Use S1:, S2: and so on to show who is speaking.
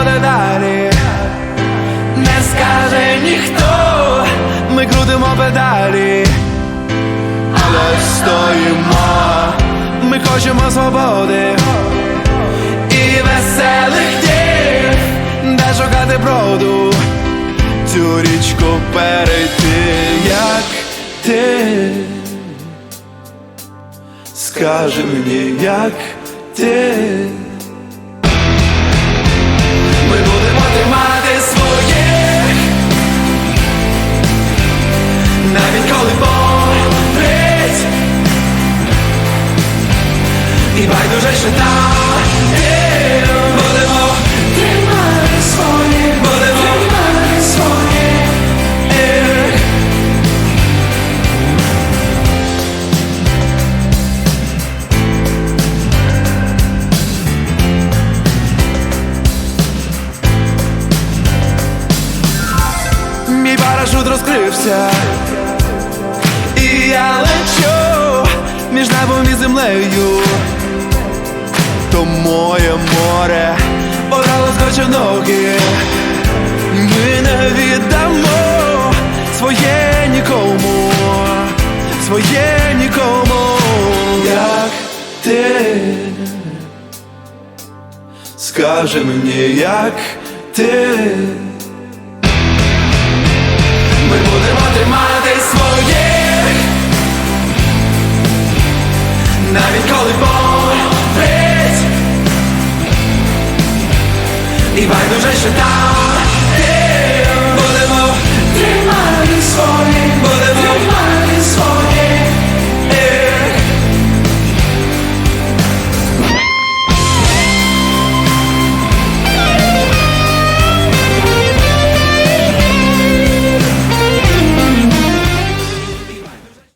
S1: але далі. Не скаже ніхто, ми крутимо педалі, але стоїмо, ми хочемо свободи. І веселих днів, де шукати броду, цю річку перейти, як ти. Скажи мені, як ти І байдуже, там Будемо. Тримати своїх Будемо. Тримати своїх Мій парашут розкрився, і я лечу між небом і землею. Моє море Порало скоче ноги. Ми не віддамо своє нікому, своє нікому, як ти. Скажи мені, як ти. 流传十道